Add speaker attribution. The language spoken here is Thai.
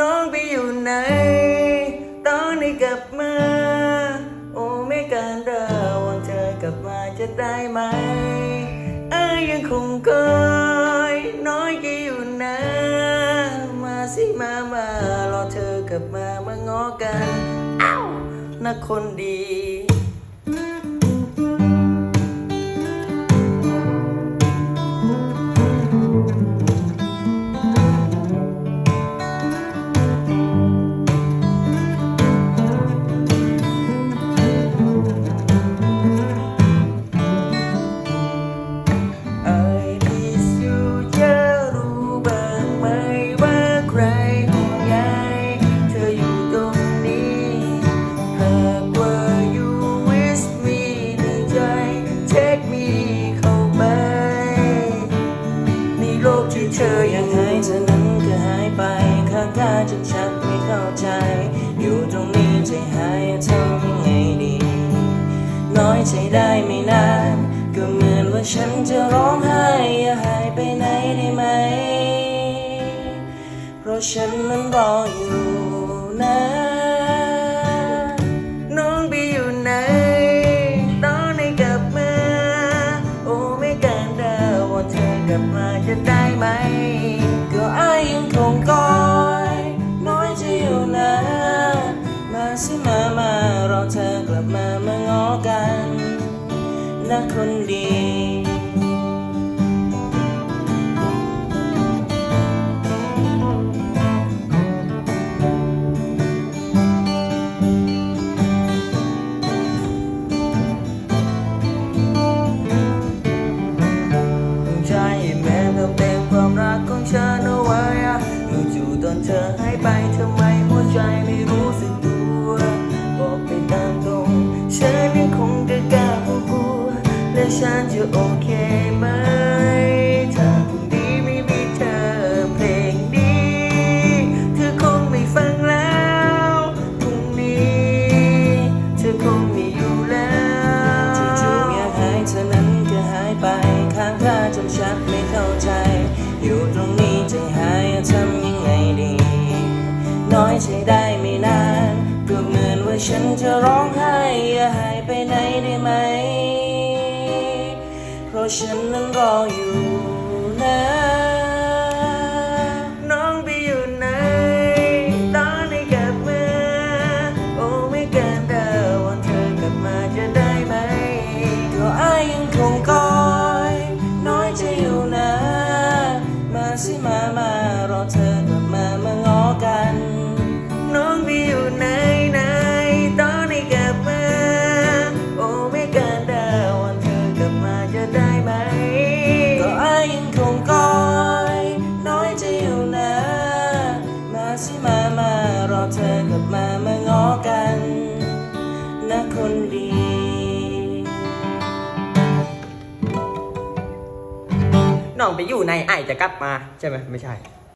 Speaker 1: น้องไปอยู่ไหน ตอนนี้กลับมา โอ้ไม่การเดาวังเธอกลับมาจะได้ไหมเอ้ยยังคงคอยน้อยจะอยู่นะ มาสิมามารอเธอกลับมามาง้อกัน อ้าวนะคนดี เธออยากให้เธอนั้นก็หายไปข้างกาจนฉันไม่เข้าใจ อยู่ตรงนี้ใจหายทำยังไงดี น้อยใจได้ไม่นาน ก็เหมือนว่าฉันจะร้องไห้อย่าหายไปไหนได้ไหม เพราะฉันนั้นรออยู่ กลับมาจะได้ไหม ก็อายยังคงคอย น้อยจะอยู่นะ มาสิมามารอเธอกลับมามาง้อกันนะคนดี ใจได้ไม่นานก็เหมือนว่าฉันจะร้องไห้อย่าหายไปไหนได้ไหม เพราะฉันนั้นรออยู่นะ มารอเธอกลับมามาง้อกันนะคนดี
Speaker 2: น้องไปอยู่ในไอจะกลับมา ใช่ไหมไม่ใช่